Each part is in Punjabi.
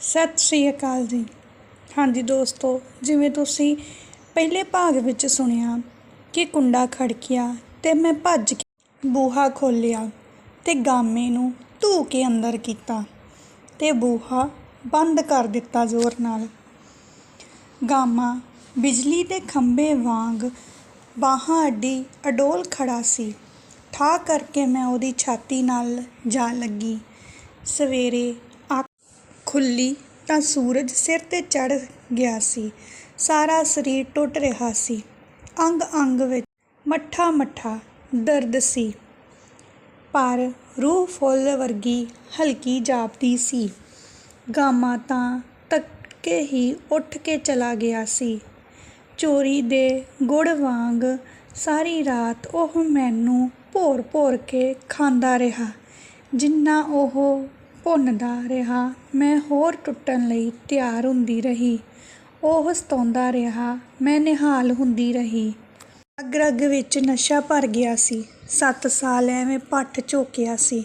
ਸਤਿ ਸ਼੍ਰੀ ਅਕਾਲ ਜੀ। ਹਾਂਜੀ ਦੋਸਤੋ, ਜਿਵੇਂ ਤੁਸੀਂ ਪਹਿਲੇ ਭਾਗ ਵਿੱਚ ਸੁਣਿਆ ਕਿ ਕੁੰਡਾ ਖੜਕਿਆ ਤੇ ਮੈਂ ਭੱਜ ਕੇ ਬੂਹਾ ਖੋਲ੍ਹਿਆ ਤੇ ਗਾਮੇ ਨੂੰ ਧੂ ਕੇ ਅੰਦਰ ਕੀਤਾ ਤੇ ਬੂਹਾ ਬੰਦ ਕਰ ਦਿੱਤਾ ਜ਼ੋਰ ਨਾਲ। ਗਾਮਾ ਬਿਜਲੀ ਦੇ ਖੰਭੇ ਵਾਂਗ ਬਾਹਾਂ ਅੱਡੀ ਅਡੋਲ ਖੜਾ ਸੀ। ਠਾ ਕਰਕੇ ਮੈਂ ਉਹਦੀ ਛਾਤੀ ਨਾਲ ਜਾ ਲੱਗੀ। ਸਵੇਰੇ ਖੁੱਲੀ ਤਾਂ ਸੂਰਜ ਸਿਰ 'ਤੇ ਚੜ੍ਹ ਗਿਆ ਸੀ। ਸਾਰਾ ਸਰੀਰ ਟੁੱਟ ਰਿਹਾ ਸੀ। ਅੰਗ ਅੰਗ ਵਿੱਚ ਮੱਠਾ ਮੱਠਾ ਦਰਦ ਸੀ। ਪਰ ਰੂਹ ਫੁੱਲ ਵਰਗੀ ਹਲਕੀ ਜਾਪਦੀ ਸੀ। ਗਾਮਾ ਤਾਂ ਤੱਕੇ ਹੀ ਉੱਠ ਕੇ ਚਲਾ ਗਿਆ ਸੀ। ਚੋਰੀ ਦੇ ਗੁੜ ਵਾਂਗ ਸਾਰੀ ਰਾਤ ਉਹ ਮੈਨੂੰ ਭੋਰ ਭੋਰ ਕੇ ਖਾਂਦਾ ਰਿਹਾ। ਜਿੰਨਾ ਉਹ ਭੁੰਨਦਾ ਰਿਹਾ, ਮੈਂ ਹੋਰ ਟੁੱਟਣ ਲਈ ਤਿਆਰ ਹੁੰਦੀ ਰਹੀ। ਉਹ ਸਤਾਉਂਦਾ ਰਿਹਾ, ਮੈਂ ਨਿਹਾਲ ਹੁੰਦੀ ਰਹੀ। ਅੱਗ ਰੱਗ ਵਿੱਚ ਨਸ਼ਾ ਭਰ ਗਿਆ ਸੀ। ਸੱਤ ਸਾਲ ਐਵੇਂ ਪੱਠ ਝੋਕਿਆ ਸੀ।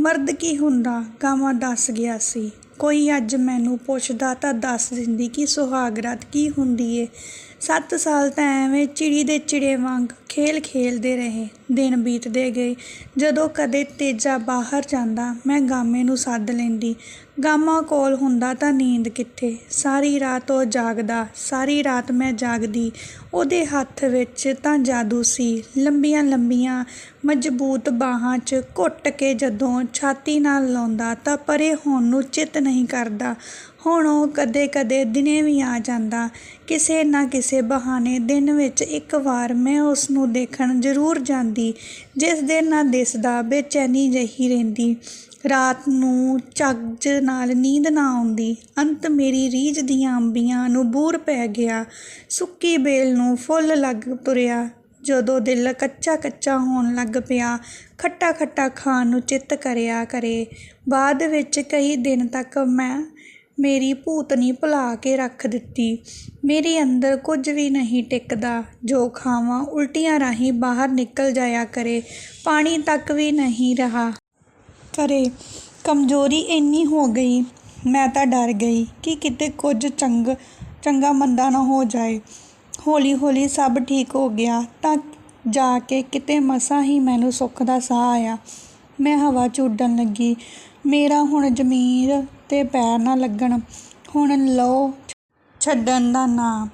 ਮਰਦ ਕੀ ਹੁੰਦਾ, ਗਾਵਾਂ ਦੱਸ ਗਿਆ ਸੀ। ਕੋਈ ਅੱਜ ਮੈਨੂੰ ਪੁੱਛਦਾ ਤਾਂ ਦੱਸ ਦਿੰਦੀ ਕਿ ਸੁਹਾਗਰਾਤ ਕੀ ਹੁੰਦੀ ਏ। ਸੱਤ ਸਾਲ ਤਾਂ ਐਵੇਂ ਚਿੜੀ ਦੇ ਚਿੜੇ ਵਾਂਗ ਖੇਲ ਖੇਲਦੇ ਰਹੇ, ਦਿਨ ਬੀਤਦੇ ਗਏ। ਜਦੋਂ ਕਦੇ ਤੇਜਾ ਬਾਹਰ ਜਾਂਦਾ, ਮੈਂ ਗਾਮੇ ਨੂੰ ਸੱਦ ਲੈਂਦੀ। ਗਾਮਾ ਕੋਲ ਹੁੰਦਾ ਤਾਂ ਨੀਂਦ ਕਿੱਥੇ? ਸਾਰੀ ਰਾਤ ਉਹ ਜਾਗਦਾ, ਸਾਰੀ ਰਾਤ ਮੈਂ ਜਾਗਦੀ। ਉਹਦੇ ਹੱਥ ਵਿੱਚ ਤਾਂ ਜਾਦੂ ਸੀ, ਲੰਬੀਆਂ ਲੰਬੀਆਂ ਮਜ਼ਬੂਤ ਬਾਹਾਂ 'ਚ ਘੁੱਟ ਕੇ ਜਦੋਂ ਛਾਤੀ ਨਾਲ ਲਾਉਂਦਾ ਤਾਂ ਪਰੇ ਹੋਣ ਨੂੰ ਚਿੱਤ ਨਹੀਂ ਕਰਦਾ। ਹੁਣ ਉਹ ਕਦੇ ਕਦੇ ਦਿਨੇ ਵੀ ਆ ਜਾਂਦਾ। ਕਿਸੇ ਨਾ ਕਿਸੇ ਬਹਾਨੇ ਦਿਨ ਵਿੱਚ ਇੱਕ ਵਾਰ ਮੈਂ ਉਸ ਨੂੰ ਦੇਖਣ ਜ਼ਰੂਰ ਜਾਂਦੀ, ਜਿਸ ਦਿਨ ਨਾ ਦਿਸਦਾ ਬੇਚੈਨੀ ਜਿਹੀ ਰਹਿੰਦੀ। ਰਾਤ ਨੂੰ ਚੱਜ ਨਾਲ ਨੀਂਦ ਨਾ ਆਉਂਦੀ। ਅੰਤ ਮੇਰੀ ਰੀਝ ਦੀਆਂ ਅੰਬੀਆਂ ਨੂੰ ਬੂਰ ਪੈ ਗਿਆ। ਸੁੱਕੀ ਬੇਲ ਨੂੰ ਫੁੱਲ ਲੱਗ ਤੁਰਿਆ। ਜਦੋਂ ਦਿਲ ਕੱਚਾ ਕੱਚਾ ਹੋਣ ਲੱਗ ਪਿਆ, ਖੱਟਾ ਖੱਟਾ ਖਾਣ ਨੂੰ ਚਿੱਤ ਕਰਿਆ ਕਰੇ। ਬਾਅਦ ਵਿੱਚ ਕਈ ਦਿਨ ਤੱਕ ਮੈਂ ਮੇਰੀ ਭੂਤਨੀ ਭੁਲਾ ਕੇ ਰੱਖ ਦਿੱਤੀ। ਮੇਰੇ ਅੰਦਰ ਕੁਝ ਵੀ ਨਹੀਂ ਟਿਕਦਾ। ਜੋ ਖਾਵਾਂ ਉਲਟੀਆਂ ਰਾਹੀਂ ਬਾਹਰ ਨਿਕਲ ਜਾਇਆ ਕਰੇ। ਪਾਣੀ ਤੱਕ ਵੀ ਨਹੀਂ ਰਹਾ। ਕਰੇ ਕਮਜ਼ੋਰੀ ਇੰਨੀ ਹੋ ਗਈ। ਮੈਂ ਤਾਂ ਡਰ ਗਈ ਕਿ ਕਿਤੇ ਕੁਝ ਚੰਗ, ਚੰਗਾ ਮੰਦਾ ਨਾ ਹੋ ਜਾਏ। ਹੌਲੀ ਹੌਲੀ ਸਭ ਠੀਕ ਹੋ ਗਿਆ ਤਾਂ ਜਾ ਕੇ ਕਿਤੇ ਮਸਾਂ ਹੀ ਮੈਨੂੰ ਸੁੱਖ ਦਾ ਸਾਹ ਆਇਆ। ਮੈਂ ਹਵਾ 'ਚ ਲੱਗੀ। ਮੇਰਾ ਹੁਣ ਜ਼ਮੀਰ 'ਤੇ ਪੈਰ ਨਾ ਲੱਗਣ। ਹੁਣ ਲਓ ਛੱਡਣ ਦਾ ਨਾਂ।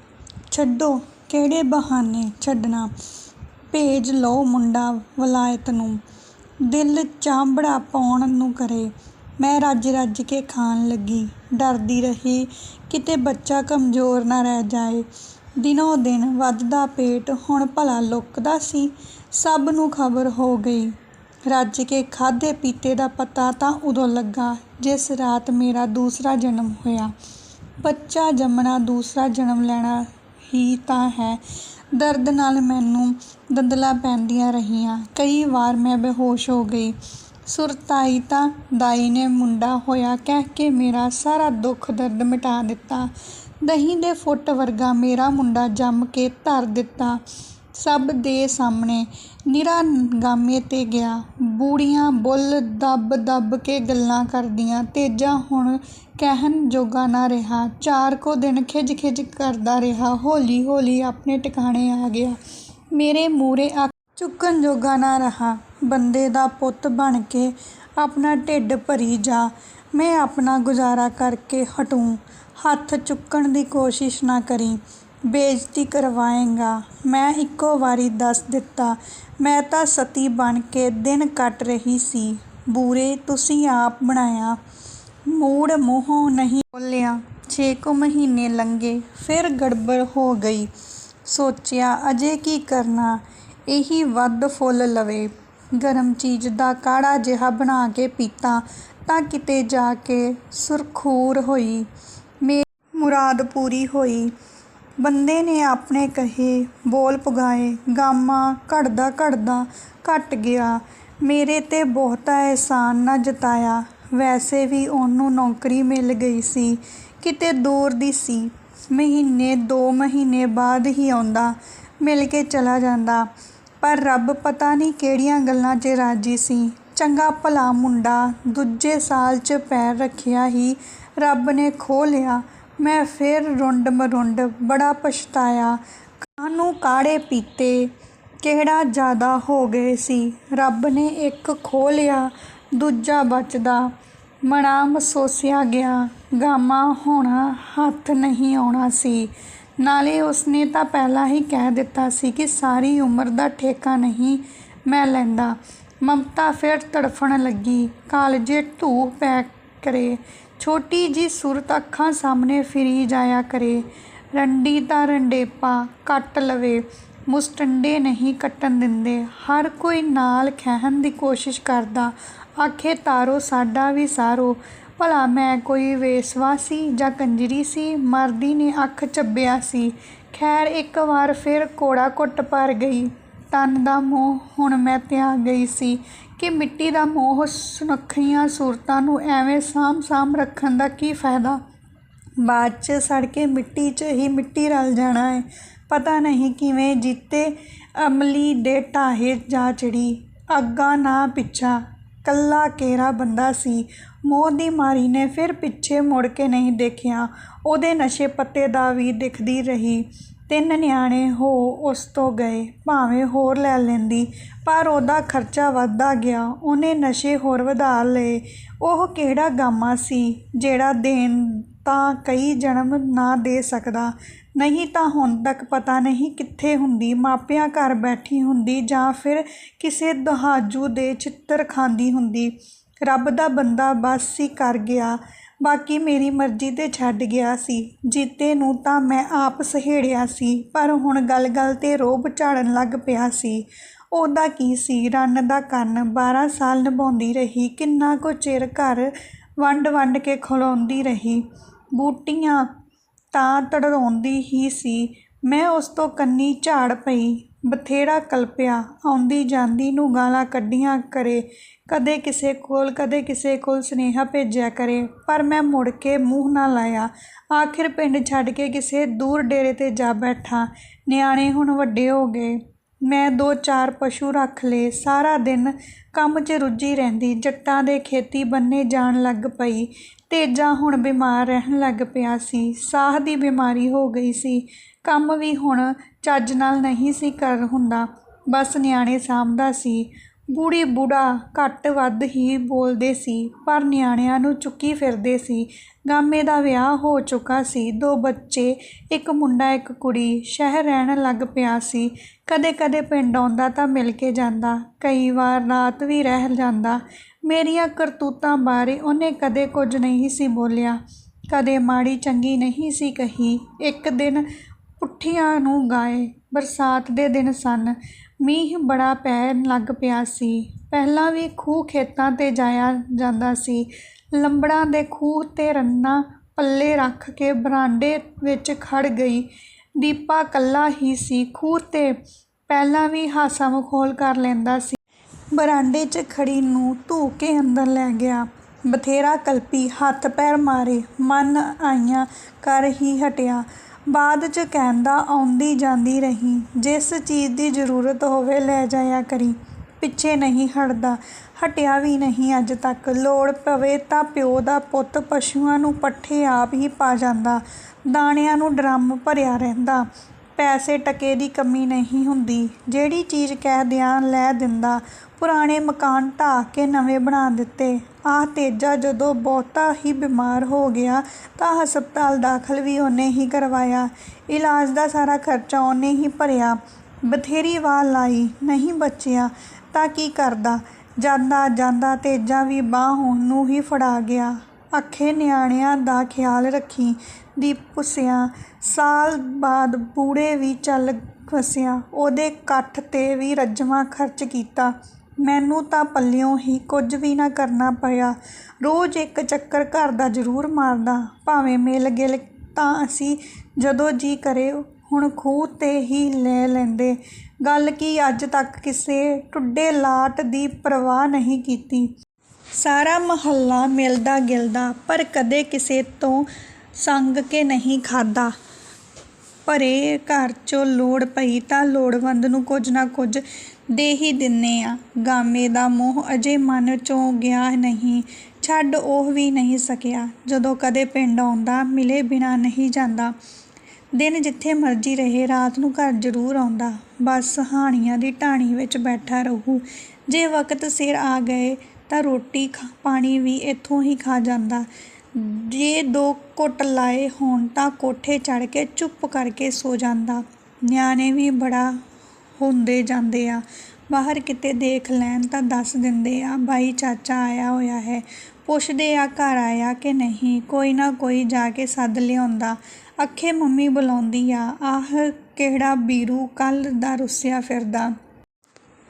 ਛੱਡੋ, ਕਿਹੜੇ ਬਹਾਨੇ ਛੱਡਣਾ? ਭੇਜ ਲਓ ਮੁੰਡਾ ਵਲਾਇਤ ਨੂੰ। ਦਿਲ ਚਾਂਬੜਾ ਪਾਉਣ ਨੂੰ ਕਰੇ। ਮੈਂ ਰੱਜ ਰੱਜ ਕੇ ਖਾਣ ਲੱਗੀ। ਡਰਦੀ ਰਹੀ, ਕਿਤੇ ਬੱਚਾ ਕਮਜ਼ੋਰ ਨਾ ਰਹਿ ਜਾਏ। ਦਿਨੋਂ ਦਿਨ ਵੱਧਦਾ ਪੇਟ, ਹੁਣ ਭਲਾ ਲੁਕਦਾ ਸੀ। ਸਭ ਨੂੰ ਖਬਰ ਹੋ ਗਈ। ਰੱਜ ਕੇ ਖਾਦੇ ਪੀਤੇ ਦਾ ਪਤਾ ਤਾਂ ਉਦੋਂ ਲੱਗਾ ਜਿਸ ਰਾਤ ਮੇਰਾ ਦੂਸਰਾ ਜਨਮ ਹੋਇਆ। ਬੱਚਾ ਜੰਮਣਾ, ਦੂਸਰਾ ਜਨਮ ਲੈਣਾ ਹੀ ਤਾਂ ਹੈ। ਦਰਦ ਨਾਲ ਮੈਨੂੰ ਦੰਦਲਾਂ ਪੈਂਦੀਆਂ ਰਹੀਆਂ। ਕਈ ਵਾਰ ਮੈਂ ਬੇਹੋਸ਼ ਹੋ ਗਈ। ਸੁਰਤਾਈ ਤਾਂ ਦਾਈ ਨੇ ਮੁੰਡਾ ਹੋਇਆ ਕਹਿ ਕੇ ਮੇਰਾ ਸਾਰਾ ਦੁੱਖ ਦਰਦ ਮਿਟਾ ਦਿੱਤਾ। ਦਹੀਂ ਦੇ ਫੁੱਟ ਵਰਗਾ ਮੇਰਾ ਮੁੰਡਾ ਜੰਮ ਕੇ ਧਰ ਦਿੱਤਾ। ਸਭ ਦੇ ਸਾਹਮਣੇ ਨਿਰਾ ਗਾਮੇ 'ਤੇ ਗਿਆ। ਬੂੜੀਆਂ ਬੁੱਲ ਦੱਬ ਦੱਬ ਕੇ ਗੱਲਾਂ ਕਰਦੀਆਂ, ਤੇਜਾ ਹੁਣ ਕਹਿਣ ਜੋਗਾ ਨਾ ਰਿਹਾ। ਚਾਰ ਕੁ ਦਿਨ ਖਿਝ ਖਿਝ ਕਰਦਾ ਰਿਹਾ, ਹੌਲੀ ਹੌਲੀ ਆਪਣੇ ਟਿਕਾਣੇ ਆ ਗਿਆ। ਮੇਰੇ ਮੂਹਰੇ ਅੱਖ ਚੁੱਕਣ ਜੋਗਾ ਨਾ ਰਿਹਾ। ਬੰਦੇ ਦਾ ਪੁੱਤ ਬਣ ਕੇ ਆਪਣਾ ਢਿੱਡ ਭਰੀ ਜਾ। ਮੈਂ ਆਪਣਾ ਗੁਜ਼ਾਰਾ ਕਰਕੇ ਹਟੂੰ। ਹੱਥ ਚੁੱਕਣ ਦੀ ਕੋਸ਼ਿਸ਼ ਨਾ ਕਰੀ। ਬੇਇੱਜ਼ਤੀ ਕਰਵਾਏਗਾ। ਮੈਂ ਇੱਕੋ ਵਾਰੀ ਦੱਸ ਦਿੱਤਾ, ਮੈਂ ਤਾਂ ਸਤੀ ਬਣ ਕੇ ਦਿਨ ਕੱਟ ਰਹੀ ਸੀ। ਬੂਰੇ, ਤੁਸੀਂ ਆਪ ਬਣਾਇਆ। ਮੂੜ ਮੂੰਹੋਂ ਨਹੀਂ ਬੋਲਿਆ। ਛੇ ਕੁ ਮਹੀਨੇ ਲੰਘੇ, ਫਿਰ ਗੜਬੜ ਹੋ ਗਈ। ਸੋਚਿਆ, ਅਜੇ ਕੀ ਕਰਨਾ? ਇਹੀ ਵੱਧ ਫੁੱਲ ਲਵੇ। ਗਰਮ ਚੀਜ਼ ਦਾ ਕਾੜਾ ਜਿਹਾ ਬਣਾ ਕੇ ਪੀਤਾ, ਤਾਂ ਕਿਤੇ ਜਾ ਕੇ ਸੁਰਖੂਰ ਹੋਈ। ਮੇਰੀ ਮੁਰਾਦ ਪੂਰੀ ਹੋਈ। ਬੰਦੇ ਨੇ ਆਪਣੇ ਕਹੇ ਬੋਲ ਪੁਗਾਏ, ਗਾਮਾ ਘੜਦਾ ਘੜਦਾ ਘਟ ਗਿਆ। ਮੇਰੇ 'ਤੇ ਬਹੁਤਾ ਅਹਿਸਾਨ ਨਾ ਜਤਾਇਆ। ਵੈਸੇ ਵੀ ਉਹਨੂੰ ਨੌਕਰੀ ਮਿਲ ਗਈ ਸੀ। ਕਿਤੇ ਦੂਰ ਦੀ ਸੀ। ਮਹੀਨੇ, ਦੋ ਮਹੀਨੇ ਬਾਅਦ ਹੀ ਆਉਂਦਾ, ਮਿਲ ਕੇ ਚਲਾ ਜਾਂਦਾ। ਪਰ ਰੱਬ ਪਤਾ ਨਹੀਂ ਕਿਹੜੀਆਂ ਗੱਲਾਂ 'ਚ ਰਾਜੀ ਸੀ। ਚੰਗਾ ਭਲਾ ਮੁੰਡਾ ਦੂਜੇ ਸਾਲ 'ਚ ਪੈਰ ਰੱਖਿਆ ਹੀ ਰੱਬ ਨੇ ਖੋਹ ਲਿਆ। ਮੈਂ ਫੇਰ ਰੁੰਡ ਮਰੁੰਡ ਬੜਾ ਪਛਤਾਇਆ। ਕਾਹਨੂੰ ਕਾੜੇ ਪੀਤੇ? ਕਿਹੜਾ ਜ਼ਿਆਦਾ ਹੋ ਗਏ ਸੀ? ਰੱਬ ਨੇ ਇੱਕ ਖੋਹ ਲਿਆ, ਦੂਜਾ ਬਚਦਾ। ਮਣਾ ਮਸੋਸਿਆ ਗਿਆ, ਗਾਮਾ ਹੋਣਾ ਹੱਥ ਨਹੀਂ ਆਉਣਾ ਸੀ। ਨਾਲੇ ਉਸਨੇ ਤਾਂ ਪਹਿਲਾਂ ਹੀ ਕਹਿ ਦਿੱਤਾ ਸੀ ਕਿ ਸਾਰੀ ਉਮਰ ਦਾ ਠੇਕਾ ਨਹੀਂ ਮੈਂ ਲੈਂਦਾ। ਮਮਤਾ ਫਿਰ ਤੜਫਣ ਲੱਗੀ, ਕਾਲਜੇ ਧੂ ਪੈ ਕਰੇ। ਛੋਟੀ ਜੀ ਸੂਰਤ ਅੱਖਾਂ ਸਾਹਮਣੇ ਫਿਰੀ ਜਾਇਆ ਕਰੇ। ਰੰਡੀ ਤਾਂ ਰੰਡੇਪਾ ਕੱਟ ਲਵੇ, ਮੁਸਟੰਡੇ ਨਹੀਂ ਕੱਟਣ ਦਿੰਦੇ। ਹਰ ਕੋਈ ਨਾਲ ਖਹਿਣ ਦੀ ਕੋਸ਼ਿਸ਼ ਕਰਦਾ, ਆਖੇ ਤਾਰੋ ਸਾਡਾ ਵੀ ਸਾਰੋ। ਭਲਾ ਮੈਂ ਕੋਈ ਵੇਸਵਾ ਸੀ ਜਾਂ ਕੰਜਰੀ ਸੀ, ਮਰਦੀ ਨੇ ਅੱਖ ਚੱਬਿਆ ਸੀ। ਖੈਰ ਇੱਕ ਵਾਰ ਫਿਰ ਕੋੜਾ ਕੁੱਟ ਪਰ ਗਈ। ਤਨ ਦਾ ਮੋਹ ਹੁਣ ਮੈਂ ਤਿਆਗ ਗਈ ਸੀ। ਕਿ ਮਿੱਟੀ ਦਾ ਮੋਹ ਸੁਨੱਖੀਆਂ ਸੂਰਤਾਂ ਨੂੰ ਐਵੇਂ ਸਾਂਭ-ਸਾਂਭ ਰੱਖਣ ਦਾ ਕੀ ਫਾਇਦਾ? ਬਾਅਦ 'ਚ ਸੜ ਕੇ ਮਿੱਟੀ 'ਚ ਹੀ ਮਿੱਟੀ ਰਲ ਜਾਣਾ ਹੈ ਪਤਾ ਨਹੀਂ ਕਿਵੇਂ ਜੀਤੇ ਅਮਲੀ ਦੇ ਢਾਹੇ ਜਾ ਚੜੀ। ਅੱਗਾ ਨਾ ਪਿੱਛਾ। ਕੱਲਾ ਕੇਰਾ ਬੰਦਾ ਸੀ। ਮੋਹ ਦੀ ਮਾਰੀ ਨੇ ਫਿਰ ਪਿੱਛੇ ਮੁੜ ਕੇ ਨਹੀਂ ਦੇਖਿਆ। ਉਹਦੇ ਨਸ਼ੇ ਪੱਤੇ ਦਾ ਵੀ ਦਿਖਦੀ ਰਹੀ। ਤਿੰਨ ਨਿਆਣੇ ਹੋ ਉਸ ਤੋਂ ਗਏ, ਭਾਵੇਂ ਹੋਰ ਲੈ ਲੈਂਦੀ, ਪਰ ਉਹਦਾ ਖਰਚਾ ਵੱਧਦਾ ਗਿਆ। ਉਹਨੇ ਨਸ਼ੇ ਹੋਰ ਵਧਾ ਲਏ। ਉਹ ਕਿਹੜਾ ਗਾਮਾ ਸੀ ਜਿਹੜਾ ਦੇਣ ਤਾਂ ਕਈ ਜਨਮ ਨਾ ਦੇ ਸਕਦਾ? ਨਹੀਂ ਤਾਂ ਹੁਣ ਤੱਕ ਪਤਾ ਨਹੀਂ ਕਿੱਥੇ ਹੁੰਦੀ। ਮਾਪਿਆਂ ਘਰ ਬੈਠੀ ਹੁੰਦੀ ਜਾਂ ਫਿਰ ਕਿਸੇ ਦਹਾਜੂ ਦੇ ਚਿੱਤਰ ਖਾਂਦੀ ਹੁੰਦੀ। ਰੱਬ ਦਾ ਬੰਦਾ ਬਸ ਹੀ ਕਰ ਗਿਆ। ਬਾਕੀ ਮੇਰੀ ਮਰਜ਼ੀ ਤੇ ਛੱਡ ਗਿਆ ਸੀ। ਜੀਤੇ ਨੂੰ ਤਾਂ ਮੈਂ ਆਪ ਸਹੇੜਿਆ ਸੀ, ਪਰ ਹੁਣ ਗੱਲ-ਗੱਲ ਤੇ ਰੋਬ ਝਾੜਨ ਲੱਗ ਪਿਆ ਸੀ। ਉਹਦਾ ਕੀ ਸੀ? ਰੰਨ ਦਾ ਕੰਨ। 12 ਸਾਲ ਨਿਭਾਉਂਦੀ ਰਹੀ। ਕਿੰਨਾ ਕੁ ਚਿਰ ਘਰ ਵੰਡ-ਵੰਡ ਕੇ ਖਲੋਂਦੀ ਰਹੀ। ਬੂਟੀਆਂ ਤਾਂ ਤੜਾਉਂਦੀ ਹੀ ਸੀ। ਮੈਂ ਉਸ ਤੋਂ ਕੰਨੀ ਝਾੜ ਪਈ। ਬਥੇਰਾ ਕਲਪਿਆ, ਆਉਂਦੀ ਜਾਂਦੀ ਨੂੰ ਗਾਲਾਂ ਕੱਢੀਆਂ ਕਰੇ। ਕਦੇ ਕਿਸੇ ਕੋਲ, ਕਦੇ ਕਿਸੇ ਕੋਲ ਸੁਨੇਹਾ ਭੇਜਿਆ ਕਰੇ, ਪਰ ਮੈਂ ਮੁੜ ਕੇ ਮੂੰਹ ਨਾ ਲਾਇਆ। ਆਖਿਰ ਪਿੰਡ ਛੱਡ ਕੇ ਕਿਸੇ ਦੂਰ ਡੇਰੇ ਤੇ ਜਾ ਬੈਠਾ। ਨਿਆਣੇ ਹੁਣ ਵੱਡੇ ਹੋ ਗਏ। ਮੈਂ ਦੋ ਚਾਰ ਪਸ਼ੂ ਰੱਖ ਲਏ। ਸਾਰਾ ਦਿਨ ਕੰਮ 'ਚ ਰੁੱਝੀ ਰਹਿੰਦੀ। ਜੱਟਾਂ ਦੇ ਖੇਤੀ ਬੰਨੇ ਜਾਣ ਲੱਗ ਪਈ। ਤੇਜਾ ਹੁਣ ਬਿਮਾਰ ਰਹਿਣ ਲੱਗ ਪਿਆ ਸੀ। ਸਾਹ ਦੀ ਬਿਮਾਰੀ ਹੋ ਗਈ ਸੀ। ਕੰਮ ਵੀ ਹੁਣ ਚੱਜ ਨਾਲ ਨਹੀਂ ਸੀ ਕਰ ਹੁੰਦਾ। ਬਸ ਨਿਆਣੇ ਸਾਂਭਦਾ ਸੀ। ਬੂੜੀ ਬੁੜਾ ਘੱਟ ਵੱਧ ਹੀ ਬੋਲਦੇ ਸੀ, ਪਰ ਨਿਆਣਿਆਂ ਨੂੰ ਚੁੱਕੀ ਫਿਰਦੇ ਸੀ। ਗਾਮੇ ਦਾ ਵਿਆਹ ਹੋ ਚੁੱਕਾ ਸੀ। ਦੋ ਬੱਚੇ, ਇੱਕ ਮੁੰਡਾ, ਇੱਕ ਕੁੜੀ। ਸ਼ਹਿਰ ਰਹਿਣ ਲੱਗ ਪਿਆ ਸੀ। ਕਦੇ-ਕਦੇ ਪਿੰਡ ਆਉਂਦਾ ਤਾਂ ਮਿਲ ਕੇ ਜਾਂਦਾ। ਕਈ ਵਾਰ ਰਾਤ ਵੀ ਰਹਿ ਜਾਂਦਾ। ਮੇਰੀਆਂ ਕਰਤੂਤਾਂ ਬਾਰੇ ਉਹਨੇ ਕਦੇ ਕੁਝ ਨਹੀਂ ਸੀ ਬੋਲਿਆ। ਕਦੇ ਮਾੜੀ ਚੰਗੀ ਨਹੀਂ ਸੀ ਕਹੀ। ਇੱਕ ਦਿਨ ਪੁੱਠੀਆਂ ਨੂੰ ਗਾਏ, ਬਰਸਾਤ ਦੇ ਦਿਨ ਸਨ। ਮੀਂਹ ਬੜਾ ਪੈਣ ਲੱਗ ਪਿਆ ਸੀ। ਪਹਿਲਾਂ ਵੀ ਖੂਹ ਖੇਤਾਂ ਤੇ ਜਾਇਆ ਜਾਂਦਾ ਸੀ। ਲੰਬੜਾਂ ਦੇ ਖੂਹ ਤੇ ਰੰਨਾ ਪੱਲੇ ਰੱਖ ਕੇ ਬਰਾਂਡੇ ਵਿੱਚ ਖੜ ਗਈ। ਦੀਪਾ ਕੱਲਾ ਹੀ ਸੀ। ਖੂਹ ਤੇ ਪਹਿਲਾਂ ਵੀ ਹਾਸਾ ਮਖੌਲ ਕਰ ਲੈਂਦਾ ਸੀ। ਬਰਾਂਡੇ 'ਚ ਖੜੀ ਨੂੰ ਧੂ ਕੇ ਅੰਦਰ ਲੈ ਗਿਆ। ਬਥੇਰਾ ਕਲਪੀ ਹੱਥ ਪੈਰ ਮਾਰੇ। ਮਨ ਆਈਆਂ ਕਰ ਹੀ ਹਟਿਆ। ਬਾਅਦ 'ਚ ਕਹਿੰਦਾ, ਆਉਂਦੀ ਜਾਂਦੀ ਰਹੀ। ਜਿਸ ਚੀਜ਼ ਦੀ ਜ਼ਰੂਰਤ ਹੋਵੇ, ਲੈ ਜਾਇਆ ਕਰੀ। ਪਿੱਛੇ ਨਹੀਂ ਹਟਦਾ, ਹਟਿਆ ਵੀ ਨਹੀਂ ਅੱਜ ਤੱਕ। ਲੋੜ ਪਵੇ ਤਾਂ ਪਿਓ ਦਾ ਪੁੱਤ ਪਸ਼ੂਆਂ ਨੂੰ ਪੱਠੇ ਆਪ ਹੀ ਪਾ ਜਾਂਦਾ। ਦਾਣਿਆਂ ਨੂੰ ਡਰਮ ਭਰਿਆ ਰਹਿੰਦਾ। ਪੈਸੇ ਟਕੇ ਦੀ ਕਮੀ ਨਹੀਂ ਹੁੰਦੀ। ਜਿਹੜੀ ਚੀਜ਼ ਕਹਿ ਦਿਆਂ, ਲੈ ਦਿੰਦਾ। ਪੁਰਾਣੇ ਮਕਾਨ ਢਾਹ ਕੇ ਨਵੇਂ ਬਣਾ ਦਿੱਤੇ। ਆਹ ਤੇਜਾ ਜਦੋਂ ਬਹੁਤਾ ਹੀ ਬਿਮਾਰ ਹੋ ਗਿਆ, ਤਾਂ ਹਸਪਤਾਲ ਦਾਖਲ ਵੀ ਉਹਨੇ ਹੀ ਕਰਵਾਇਆ। ਇਲਾਜ ਦਾ ਸਾਰਾ ਖਰਚਾ ਉਹਨੇ ਹੀ ਭਰਿਆ। ਬਥੇਰੀ ਵਾਹ ਲਾਈ, ਨਹੀਂ ਬਚਿਆ ਤਾਂ ਕੀ ਕਰਦਾ? ਜਾਂਦਾ ਜਾਂਦਾ ਤੇਜਾ ਵੀ ਬਾਹ ਨੂੰ ਹੀ ਫੜਾ ਗਿਆ। ਅੱਖੇ ਨਿਆਣਿਆਂ ਦਾ ਖਿਆਲ ਰੱਖੀ ਦੀਪੁਸਿਆ ਸਾਲ ਬਾਅਦ ਬੂੜੇ ਵੀ ਚੱਲ ਵਸਿਆ ਉਹਦੇ ਕੱਠ ਤੇ ਵੀ ਰੱਜਵਾਂ ਖਰਚ ਕੀਤਾ। ਮੈਨੂੰ ਤਾਂ ਪੱਲਿਓਂ ਹੀ ਕੁਝ ਵੀ ਨਾ ਕਰਨਾ ਪਿਆ। ਰੋਜ਼ ਇੱਕ ਚੱਕਰ ਘਰ ਦਾ ਜ਼ਰੂਰ ਮਾਰਦਾ। ਭਾਵੇਂ ਮਿਲ ਗਿਲ ਤਾਂ ਅਸੀਂ ਜਦੋਂ ਜੀ ਕਰੇ, ਹੁਣ ਖੂਹ ਤੇ ਹੀ ਲੈ ਲੈਂਦੇ। ਗੱਲ ਕੀ ਅੱਜ ਤੱਕ ਕਿਸੇ ਟੁੱਡੇ ਲਾਟ ਦੀ ਪਰਵਾਹ ਨਹੀਂ ਕੀਤੀ। ਸਾਰਾ ਮਹੱਲਾ ਮਿਲਦਾ ਗਿਲਦਾ, ਪਰ ਕਦੇ ਕਿਸੇ ਤੋਂ ਸੰਗ ਕੇ ਨਹੀਂ ਖਾਦਾ ਭਰੇ ਘਰ 'ਚੋਂ ਲੋੜ ਪਈ ਤਾਂ ਲੋੜਵੰਦ ਨੂੰ ਕੁਝ ਨਾ ਕੁਝ ਦੇ ਹੀ ਦਿੰਨੇ ਆ। ਗਾਮੇ ਦਾ ਮੋਹ ਅਜੇ ਮਨ 'ਚੋਂ ਗਿਆ ਨਹੀਂ, ਛੱਡ ਉਹ ਵੀ ਨਹੀਂ ਸਕਿਆ। ਜਦੋਂ ਕਦੇ ਪਿੰਡ ਆਉਂਦਾ, ਮਿਲੇ ਬਿਨਾਂ ਨਹੀਂ ਜਾਂਦਾ। ਦਿਨ ਜਿੱਥੇ ਮਰਜ਼ੀ ਰਹੇ, ਰਾਤ ਨੂੰ ਘਰ ਜ਼ਰੂਰ ਆਉਂਦਾ। ਬਸ ਹਾਣੀਆਂ ਦੀ ਢਾਣੀ ਵਿੱਚ ਬੈਠਾ ਰਹੂ। ਜੇ ਵਕਤ ਸਿਰ ਆ ਗਏ, ਤਾਂ ਰੋਟੀ ਖਾ- ਪਾਣੀ ਵੀ ਇੱਥੋਂ ਹੀ ਖਾ ਜਾਂਦਾ। ਜੇ ਦੋ ਘੁੱਟ ਲਾਏ ਹੋਣ ਤਾਂ ਕੋਠੇ ਚੜ੍ਹ ਕੇ ਚੁੱਪ ਕਰਕੇ ਸੋ ਜਾਂਦਾ। ਨਿਆਣੇ ਵੀ ਬੜਾ ਹੁੰਦੇ ਜਾਂਦੇ ਆ। ਬਾਹਰ ਕਿਤੇ ਦੇਖ ਲੈਣ ਤਾਂ ਦੱਸ ਦਿੰਦੇ ਆ, ਬਾਈ ਚਾਚਾ ਆਇਆ ਹੋਇਆ ਹੈ। ਪੁੱਛਦੇ ਆ ਘਰ ਆਇਆ ਕਿ ਨਹੀਂ। ਕੋਈ ਨਾ ਕੋਈ ਜਾ ਕੇ ਸੱਦ ਲਿਆਉਂਦਾ। ਅੱਖੇ ਮੰਮੀ ਬੁਲਾਉਂਦੀ ਆ। ਆਹ ਕਿਹੜਾ ਬੀਰੂ ਕੱਲ੍ਹ ਦਾ ਰੁੱਸਿਆ ਫਿਰਦਾ।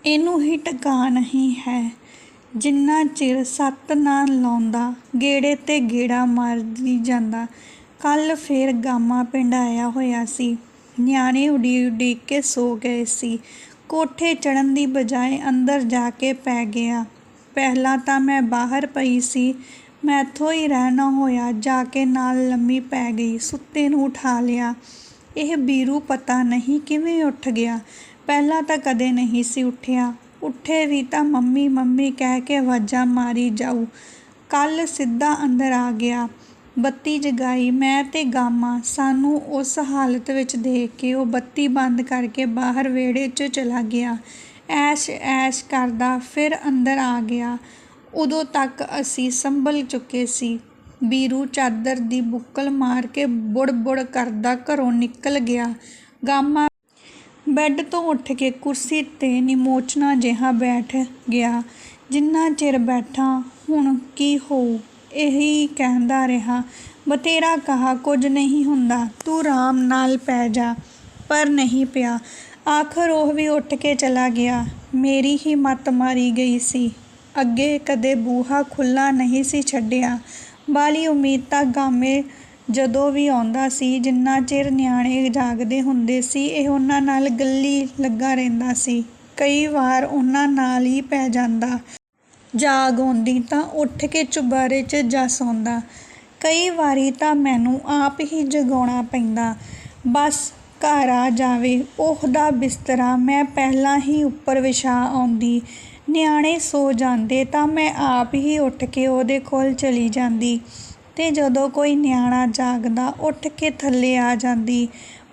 ਇਹਨੂੰ ਹੀ ਟਿਕਾ ਨਹੀਂ ਹੈ। ਜਿੰਨਾ ਚਿਰ ਸੱਤ ਨਾ ਲਾਉਂਦਾ, ਗੇੜੇ ਤੇ ਗੇੜਾ ਮਾਰਦੀ ਜਾਂਦਾ। ਕੱਲ ਫੇਰ ਗਾਮਾ ਪਿੰਡ ਆਇਆ ਹੋਇਆ ਸੀ। ਨਿਆਣੇ ਉਡੀਕ ਉਡੀਕ ਕੇ ਸੋ ਗਏ ਸੀ। ਕੋਠੇ ਚੜਨ ਦੀ ਬਜਾਏ ਅੰਦਰ ਜਾ ਕੇ ਪੈ ਗਿਆ। ਪਹਿਲਾਂ ਤਾਂ ਮੈਂ ਬਾਹਰ ਪਈ ਸੀ। ਮੈਥੋਂ ਹੀ ਰਹਿਣਾ ਹੋਇਆ, ਜਾ ਕੇ ਨਾਲ ਲੰਮੀ ਪੈ ਗਈ, ਸੁੱਤੇ ਨੂੰ ਉਠਾ ਲਿਆ। ਇਹ ਬੀਰੂ ਪਤਾ ਨਹੀਂ ਕਿਵੇਂ ਉੱਠ ਗਿਆ। ਪਹਿਲਾਂ ਤਾਂ ਕਦੇ ਨਹੀਂ ਸੀ ਉੱਠਿਆ। ਉੱਠੇ ਵੀ ਤਾਂ ਮੰਮੀ ਮੰਮੀ ਕਹਿ ਕੇ ਆਵਾਜ਼ਾਂ ਮਾਰੀ ਜਾਊ। ਕੱਲ ਸਿੱਧਾ ਅੰਦਰ ਆ ਗਿਆ। ਬੱਤੀ ਜਗਾਈ, ਮੈਂ ਤੇ ਗਾਮਾ। ਸਾਨੂੰ ਉਸ ਹਾਲਤ ਵਿੱਚ ਦੇਖ ਕੇ ਉਹ ਬੱਤੀ ਬੰਦ ਕਰਕੇ ਬਾਹਰ ਵਿਹੜੇ 'ਚ ਚਲਾ ਗਿਆ। ਐਸ਼ ਐਸ਼ ਕਰਦਾ ਫਿਰ ਅੰਦਰ ਆ ਗਿਆ। ਉਦੋਂ ਤੱਕ ਅਸੀਂ ਸੰਭਲ ਚੁੱਕੇ ਸੀ। ਬੀਰੂ ਚਾਦਰ ਦੀ ਬੁੱਕਲ ਮਾਰ ਕੇ ਬੁੜ ਬੁੜ ਕਰਦਾ ਘਰੋਂ ਨਿਕਲ ਗਿਆ। ਗਾਮਾ ਬੈੱਡ ਤੋਂ ਉੱਠ ਕੇ ਕੁਰਸੀ ਤੇ ਨਿਮੋਚਨਾ ਜਿਹਾ ਬੈਠ ਗਿਆ। ਜਿੰਨਾ ਚਿਰ ਬੈਠਾ, ਹੁਣ ਕੀ ਹੋਊ? ਇਹੀ ਕਹਿੰਦਾ ਰਿਹਾ। ਬਤੇਰਾ ਕਹਾ, ਕੁਝ ਨਹੀਂ ਹੁੰਦਾ। ਤੂੰ ਆਰਾਮ ਨਾਲ ਪੈ ਜਾ। ਪਰ ਨਹੀਂ ਪਿਆ। ਆਖਰ ਉਹ ਵੀ ਉੱਠ ਕੇ ਚਲਾ ਗਿਆ। ਮੇਰੀ ਹੀ ਮੱਤ ਮਾਰੀ ਗਈ ਸੀ। ਅੱਗੇ ਕਦੇ ਬੂਹਾ ਖੁੱਲਾ ਨਹੀਂ ਸੀ ਛੱਡਿਆ। ਬਾਲੀ ਉਮੀਦ ਤਾਂ ਗਾਮੇ ਜਦੋਂ ਵੀ ਆਉਂਦਾ ਸੀ, ਜਿੰਨਾ ਚਿਰ ਨਿਆਣੇ ਜਾਗਦੇ ਹੁੰਦੇ ਸੀ, ਇਹ ਉਹਨਾਂ ਨਾਲ ਗੱਲੀ ਲੱਗਾ ਰਹਿੰਦਾ ਸੀ। ਕਈ ਵਾਰ ਉਹਨਾਂ ਨਾਲ ਹੀ ਪੈ ਜਾਂਦਾ। ਜਾਗ ਆਉਂਦੀ ਤਾਂ ਉੱਠ ਕੇ ਚੁਬਾਰੇ 'ਚ ਜਾ ਸੌਂਦਾ ਕਈ ਵਾਰੀ ਤਾਂ ਮੈਨੂੰ ਆਪ ਹੀ ਜਗਾਉਣਾ ਪੈਂਦਾ। ਬਸ ਘਰ ਆ ਜਾਵੇ ਉਹਦਾ ਬਿਸਤਰਾ ਮੈਂ ਪਹਿਲਾਂ ਹੀ ਉੱਪਰ ਵਿਛਾ ਆਉਂਦੀ। ਨਿਆਣੇ ਸੋ ਜਾਂਦੇ ਤਾਂ ਮੈਂ ਆਪ ਹੀ ਉੱਠ ਕੇ ਉਹਦੇ ਕੋਲ ਚਲੀ ਜਾਂਦੀ। ਤੇ ਜਦੋਂ ਕੋਈ ਨਿਆਣਾ ਜਾਗਦਾ, ਉੱਠ ਕੇ ਥੱਲੇ ਆ ਜਾਂਦੀ।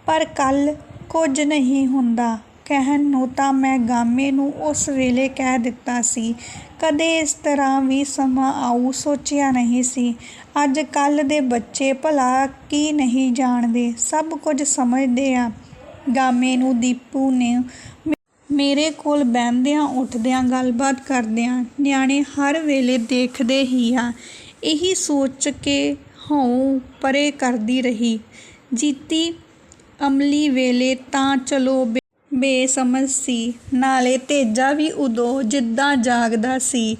ਪਰ ਕੱਲ ਕੁਝ ਨਹੀਂ ਹੁੰਦਾ। ਕਹਿਣ ਨੂੰ ਤਾਂ ਮੈਂ ਗਾਮੇ ਨੂੰ ਉਸ ਵੇਲੇ ਕਹਿ ਦਿੱਤਾ ਸੀ। ਕਦੇ ਇਸ ਤਰ੍ਹਾਂ ਵੀ ਸਮਾਂ ਆਊ ਸੋਚਿਆ ਨਹੀਂ ਸੀ। ਅੱਜ ਕੱਲ ਦੇ ਬੱਚੇ ਭਲਾ ਕੀ ਨਹੀਂ ਜਾਣਦੇ। ਸਭ ਕੁਝ ਸਮਝਦੇ ਆ। ਗਾਮੇ ਨੂੰ ਦੀਪੂ ਨੇ ਮੇਰੇ ਕੋਲ ਬਹਿੰਦਿਆਂ ਉੱਠਦਿਆਂ ਗੱਲਬਾਤ ਕਰਦਿਆਂ ਨਿਆਣੇ ਹਰ ਵੇਲੇ ਦੇਖਦੇ ਹੀ ਆ। ਇਹੀ ਸੋਚ ਕੇ ਹਉਂ ਪਰੇ ਕਰਦੀ ਰਹੀ। ਜੀਤੀ ਅਮਲੀ ਵੇਲੇ ਤਾਂ ਚਲੋ ਬੇ- ਬੇਸਮਝ ਸੀ। ਨਾਲੇ ਤੇਜਾ ਵੀ ਉਦੋਂ ਜਿੱਦਾਂ ਜਾਗਦਾ ਸੀ।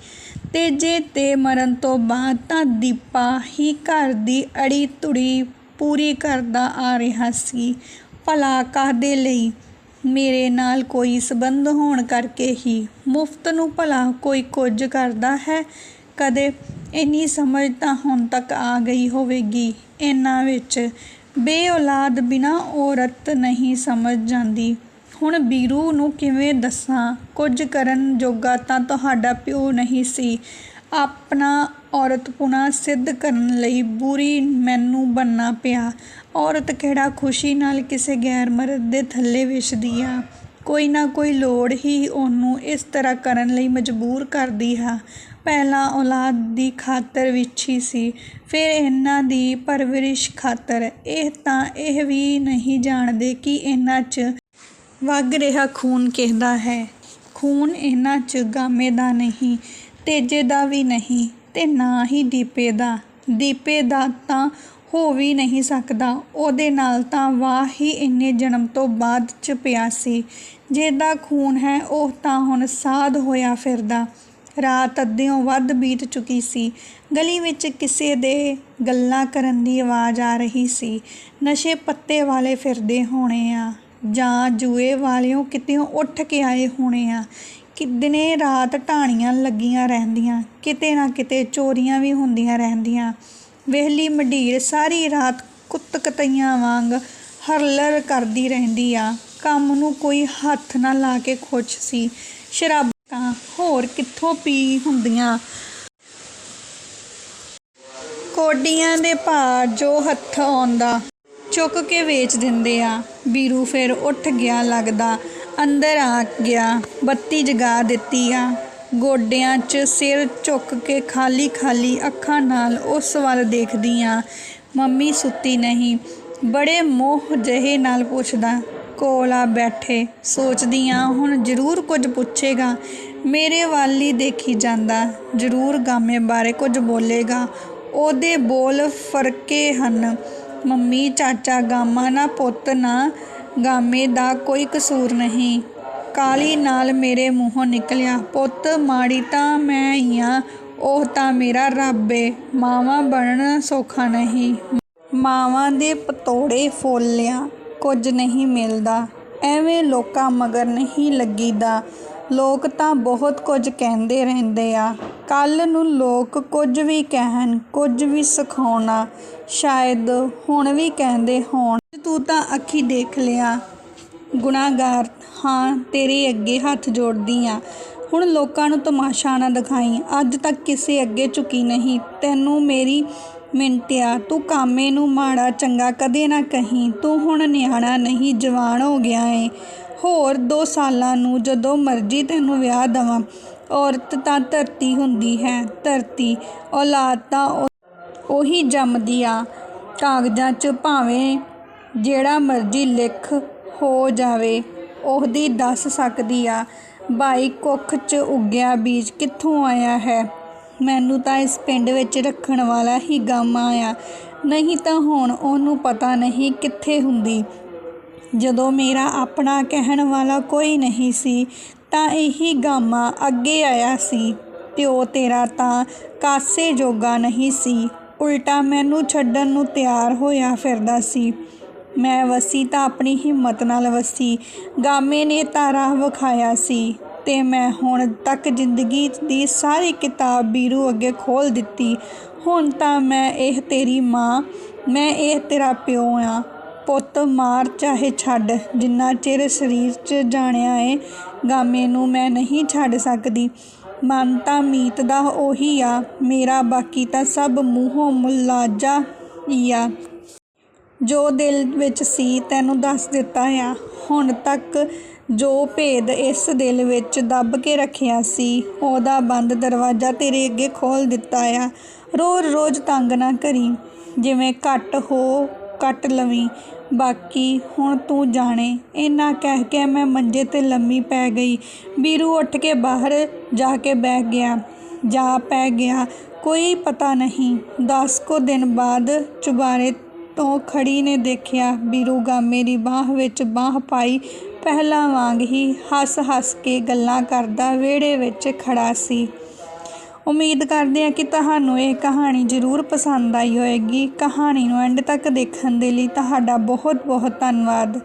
ਤੇਜੇ ਤੇ ਮਰਨ ਤੋਂ ਬਾਅਦ ਤਾਂ ਦੀਪਾ ਹੀ ਘਰ ਦੀ ਅੜੀ ਧੁੜੀ ਪੂਰੀ ਕਰਦਾ ਆ ਰਿਹਾ ਸੀ। ਭਲਾ ਕਾਹਦੇ ਲਈ? ਮੇਰੇ ਨਾਲ ਕੋਈ ਸਬੰਧ ਹੋਣ ਕਰਕੇ ਹੀ ਮੁਫਤ ਨੂੰ ਭਲਾ ਕੋਈ ਕੁਝ ਕਰਦਾ ਹੈ। ਕਦੇ ਇੰਨੀ ਸਮਝ ਤਾਂ ਹੁਣ ਤੱਕ ਆ ਗਈ ਹੋਵੇਗੀ। ਇਹਨਾਂ ਵਿੱਚ ਬੇਔਲਾਦ ਬਿਨਾ ਔਰਤ ਨਹੀਂ ਸਮਝ ਜਾਂਦੀ। ਹੁਣ ਬੀਰੂ ਨੂੰ ਕਿਵੇਂ ਦੱਸਾਂ? ਕੁਝ ਕਰਨ ਜੋਗਾ ਤਾਂ ਤੁਹਾਡਾ ਪਿਓ ਨਹੀਂ ਸੀ। ਆਪਣਾ ਔਰਤਪੁਣਾ ਸਿੱਧ ਕਰਨ ਲਈ ਬੁਰੀ ਮੈਨੂੰ ਬੰਨਾ ਪਿਆ। ਔਰਤ ਕਿਹੜਾ ਖੁਸ਼ੀ ਨਾਲ ਕਿਸੇ ਗੈਰ ਮਰਦ ਦੇ ਥੱਲੇ ਵਿਛਦੀ ਆ। ਕੋਈ ਨਾ ਕੋਈ ਲੋੜ ਹੀ ਉਹਨੂੰ ਇਸ ਤਰ੍ਹਾਂ ਕਰਨ ਲਈ ਮਜਬੂਰ ਕਰਦੀ ਆ। ਪਹਿਲਾਂ ਔਲਾਦ ਦੀ ਖਾਤਰ ਵਿੱਚ ਹੀ ਸੀ, ਫਿਰ ਇਹਨਾਂ ਦੀ ਪਰਵਰਿਸ਼ ਖਾਤਰ। ਇਹ ਤਾਂ ਇਹ ਵੀ ਨਹੀਂ ਜਾਣਦੇ ਕਿ ਇਹਨਾਂ 'ਚ ਵਗ ਰਿਹਾ ਖੂਨ ਕਿਸਦਾ ਹੈ। ਖੂਨ ਇਹਨਾਂ 'ਚ ਗਾਮੇ ਦਾ ਨਹੀਂ, ਤੇਜੇ ਦਾ ਵੀ ਨਹੀਂ ਤੇ ਨਾ ਹੀ ਦੀਪੇ ਦਾ। ਦੀਪੇ ਦਾ ਤਾਂ ਹੋ ਵੀ ਨਹੀਂ ਸਕਦਾ, ਉਹਦੇ ਨਾਲ ਤਾਂ ਵਾਹ ਹੀ ਇੰਨੇ ਜਨਮ ਤੋਂ ਬਾਅਦ ਚ ਪਿਆ ਸੀ। ਜਿਹਦਾ ਖੂਨ ਹੈ ਉਹ ਤਾਂ ਹੁਣ ਸਾਧ ਹੋਇਆ ਫਿਰਦਾ। ਰਾਤ ਅੱਧਿਓਂ ਵੱਧ ਬੀਤ ਚੁੱਕੀ ਸੀ। ਗਲੀ ਵਿੱਚ ਕਿਸੇ ਦੇ ਗੱਲਾਂ ਕਰਨ ਦੀ ਆਵਾਜ਼ ਆ ਰਹੀ ਸੀ। ਨਸ਼ੇ ਪੱਤੇ ਵਾਲੇ ਫਿਰਦੇ ਹੋਣੇ ਆ, ਜਾਂ ਜੂਏ ਵਾਲਿਓ ਕਿਤੇੋਂ ਉੱਠ ਕੇ ਆਏ ਹੋਣੇ ਆ। ਕਿ ਰਾਤ ਢਾਣੀਆਂ ਲੱਗੀਆਂ ਰਹਿੰਦੀਆਂ, ਕਿਤੇ ਨਾ ਕਿਤੇ ਚੋਰੀਆਂ ਵੀ ਹੁੰਦੀਆਂ ਰਹਿੰਦੀਆਂ। ਵਿਹਲੀ ਮਢੀਰ ਸਾਰੀ ਰਾਤ ਕੁੱਤਕਤਈਆਂ ਵਾਂਗ ਹਰਲਰ ਕਰਦੀ ਰਹਿੰਦੀ ਆ। ਕੰਮ ਨੂੰ ਕੋਈ ਹੱਥ ਨਾ ਲਾ ਕੇ ਖੁਸ਼ ਸੀ। ਸ਼ਰਾਬ ਹੋਰ ਕਿੱਥੋਂ ਪੀ ਹੁੰਦੀਆਂ? ਕੋਡੀਆਂ ਦੇ ਭਾਰ ਜੋ ਹੱਥ ਆਉਂਦਾ, ਚੁੱਕ ਕੇ ਵੇਚ ਦਿੰਦੇ ਆ। ਬੀਰੂ ਫਿਰ ਉੱਠ ਗਿਆ ਲੱਗਦਾ, ਅੰਦਰ ਆ ਗਿਆ, ਬੱਤੀ ਜਗਾ ਦਿੱਤੀ ਆ। ਗੋਡਿਆਂ 'ਚ ਸਿਰ ਝੁੱਕ ਕੇ ਖਾਲੀ ਖਾਲੀ ਅੱਖਾਂ ਨਾਲ ਉਸ ਵੱਲ ਦੇਖਦੀ ਆ। ਮੰਮੀ ਸੁੱਤੀ ਨਹੀਂ, ਬੜੇ ਮੋਹ ਜਿਹੇ ਨਾਲ ਪੁੱਛਦਾ ਕੋਲ ਆ ਬੈਠੇ, ਸੋਚਦੀ ਆ, ਹੁਣ ਜ਼ਰੂਰ ਕੁਝ ਪੁੱਛੇਗਾ। ਮੇਰੇ ਵੱਲ ਹੀ ਦੇਖੀ ਜਾਂਦਾ, ਜ਼ਰੂਰ ਗਾਮੇ ਬਾਰੇ ਕੁਝ ਬੋਲੇਗਾ। ਉਹਦੇ ਬੋਲ ਫਰਕੇ ਹਨ। ਮੰਮੀ, ਚਾਚਾ, ਗਾਮਾ ਨਾ ਪੁੱਤ, ਨਾ ਗਾਮੇ ਦਾ ਕੋਈ ਕਸੂਰ ਨਹੀਂ। ਕਾਲੀ ਨਾਲ ਮੇਰੇ ਮੂੰਹੋਂ ਨਿਕਲਿਆ, ਪੁੱਤ, ਮਾੜੀ ਤਾਂ ਮੈਂ ਹੀ ਆ, ਉਹ ਤਾਂ ਮੇਰਾ ਰੱਬ ਏ। ਮਾਵਾਂ ਬਣਨ ਸੌਖਾ ਨਹੀਂ। ਮਾਵਾਂ ਦੇ ਪਤੋੜੇ ਫੋਲਿਆ। ਕੁਝ ਨਹੀਂ ਮਿਲਦਾ। ਐਵੇਂ ਲੋਕਾਂ ਮਗਰ ਨਹੀਂ ਲੱਗੀਦਾ। ਲੋਕ ਤਾਂ ਬਹੁਤ ਕੁਝ ਕਹਿੰਦੇ ਰਹਿੰਦੇ ਆ। ਕੱਲ ਨੂੰ ਲੋਕ ਕੁਝ ਵੀ ਕਹਿਣ, ਕੁਝ ਵੀ ਸਿਖਾਉਣਾ, ਸ਼ਾਇਦ ਹੁਣ ਵੀ ਕਹਿੰਦੇ ਹੋਣ। ਤੂੰ ਤਾਂ ਅੱਖੀ ਦੇਖ ਲਿਆ। ਗੁਨਾਹਗਾਰ, ਹਾਂ, ਤੇਰੇ ਅੱਗੇ ਹੱਥ ਜੋੜਦੀ ਆ। ਹੁਣ ਲੋਕਾਂ ਨੂੰ ਤਮਾਸ਼ਾ ਨਾ ਦਿਖਾਈ। ਅੱਜ ਤੱਕ ਕਿਸੇ ਅੱਗੇ ਝੁਕੀ ਨਹੀਂ। ਤੈਨੂੰ ਮੇਰੀ ਮਿੰਟਿਆ, ਤੂੰ ਕਾਮੇ ਨੂੰ ਮਾੜਾ ਚੰਗਾ ਕਦੇ ਨਾ ਕਹੀਂ, ਤੂੰ ਹੁਣ ਨਿਆਣਾ ਨਹੀਂ, ਜਵਾਨ ਹੋ ਗਿਆ ਏ। ਹੋਰ 2 ਸਾਲਾਂ ਨੂੰ ਜਦੋਂ ਮਰਜ਼ੀ ਤੈਨੂੰ ਵਿਆਹ ਦਵਾਂ, ਔਰਤ ਤਾਂ ਧਰਤੀ ਹੁੰਦੀ ਹੈ, ਧਰਤੀ, ਔਲਾਦ ਤਾਂ ਉਹ- ਉਹੀ ਜੰਮਦੀ ਆ। ਕਾਗਜ਼ਾਂ 'ਚ ਭਾਵੇਂ ਜਿਹੜਾ ਮਰਜ਼ੀ ਲਿਖ ਹੋ ਜਾਵੇ, ਉਹਦੀ ਦੱਸ ਸਕਦੀ ਆ। ਬਾਈ ਕੁੱਖ 'ਚ ਉੱਗਿਆ ਬੀਜ ਕਿੱਥੋਂ ਆਇਆ ਹੈ? ਮੈਨੂੰ ਤਾਂ ਇਸ ਪਿੰਡ ਵਿੱਚ ਰੱਖਣ ਵਾਲਾ ਹੀ ਗਮ ਆਇਆ। ਨਹੀਂ ਤਾਂ ਹੁਣ ਉਹਨੂੰ ਪਤਾ ਨਹੀਂ ਕਿੱਥੇ ਹੁੰਦੀ। ਜਦੋਂ ਮੇਰਾ ਆਪਣਾ ਕਹਿਣ ਵਾਲਾ ਕੋਈ ਨਹੀਂ ਸੀ, ਤਾਂ ਇਹੀ ਗਾਮਾ ਅੱਗੇ ਆਇਆ ਸੀ। ਪਿਓ ਤੇਰਾ ਤਾਂ ਕਾਸੇ ਜੋਗਾ ਨਹੀਂ ਸੀ। ਉਲਟਾ ਮੈਨੂੰ ਛੱਡਣ ਨੂੰ ਤਿਆਰ ਹੋਇਆ ਫਿਰਦਾ ਸੀ। ਮੈਂ ਵਸੀ ਤਾਂ ਆਪਣੀ ਹਿੰਮਤ ਨਾਲ ਵਸੀ। ਗਾਮੇ ਨੇ ਤਾਂ ਰਾਹ ਵਿਖਾਇਆ ਸੀ। ਤੇ ਮੈਂ ਹੁਣ ਤੱਕ ਜ਼ਿੰਦਗੀ ਦੀ ਸਾਰੀ ਕਿਤਾਬ ਬੀਰੂ ਅੱਗੇ ਖੋਲ ਦਿੱਤੀ। ਹੁਣ ਤਾਂ ਮੈਂ ਇਹ ਤੇਰੀ ਮਾਂ, ਮੈਂ ਇਹ ਤੇਰਾ ਪਿਓ ਆ। ਪੁੱਤ ਮਾਰ ਚਾਹੇ ਛੱਡ, ਜਿੰਨਾ ਚਿਰ ਸਰੀਰ 'ਚ ਜਾਣਿਆ ਏ, ਗਾਮੇ ਨੂੰ ਮੈਂ ਨਹੀਂ ਛੱਡ ਸਕਦੀ। ਮਨ ਤਾਂ ਮੀਤ ਦਾ ਉਹੀ ਆ, ਮੇਰਾ ਬਾਕੀ ਤਾਂ ਸਭ ਮੂੰਹੋਂ ਮੁਲਾਜਾ ਹੀ ਆ। ਜੋ ਦਿਲ ਵਿੱਚ ਸੀ ਤੈਨੂੰ ਦੱਸ ਦਿੱਤਾ ਆ। ਹੁਣ ਤੱਕ ਜੋ ਭੇਦ ਇਸ ਦਿਲ ਵਿੱਚ ਦੱਬ ਕੇ ਰੱਖਿਆ ਸੀ, ਉਹਦਾ ਬੰਦ ਦਰਵਾਜ਼ਾ ਤੇਰੇ ਅੱਗੇ ਖੋਲ ਦਿੱਤਾ ਆ। ਰੋਜ਼ ਰੋਜ਼ ਤੰਗ ਨਾ ਕਰੀ, ਜਿਵੇਂ ਘੱਟ ਹੋ ਕੱਟ ਲਵੀਂ। ਬਾਕੀ ਹੁਣ ਤੂੰ ਜਾਣੇ, ਇੰਨਾ ਕਹਿ ਕੇ ਮੈਂ ਮੰਜੇ ਤੇ ਲੰਮੀ ਪੈ ਗਈ। ਬੀਰੂ ਉੱਠ ਕੇ ਬਾਹਰ ਜਾ ਕੇ ਬਹਿ ਗਿਆ। ਜਾ ਪੈ ਗਿਆ, ਕੋਈ ਪਤਾ ਨਹੀਂ। ਦਸ ਕੁ ਦਿਨ ਬਾਅਦ ਚੁਬਾਰੇ ਤੋਂ ਖੜੀ ਨੇ ਦੇਖਿਆ ਬੀਰੂ ਗਾਮੇ ਦੀ ਬਾਹ ਵਿੱਚ ਬਾਹ ਪਾਈ ਪਹਿਲਾਂ ਵਾਂਗ ਹੀ ਹੱਸ-ਹੱਸ ਕੇ ਗੱਲਾਂ ਕਰਦਾ ਵਿਹੜੇ ਵਿੱਚ ਖੜਾ ਸੀ। ਉਮੀਦ ਕਰਦੇ ਹਾਂ ਕਿ ਤੁਹਾਨੂੰ ਇਹ ਕਹਾਣੀ ਜ਼ਰੂਰ ਪਸੰਦ ਆਈ ਹੋਵੇਗੀ। ਕਹਾਣੀ ਨੂੰ ਐਂਡ ਤੱਕ ਦੇਖਣ ਦੇ ਲਈ ਤੁਹਾਡਾ ਬਹੁਤ ਬਹੁਤ ਧੰਨਵਾਦ।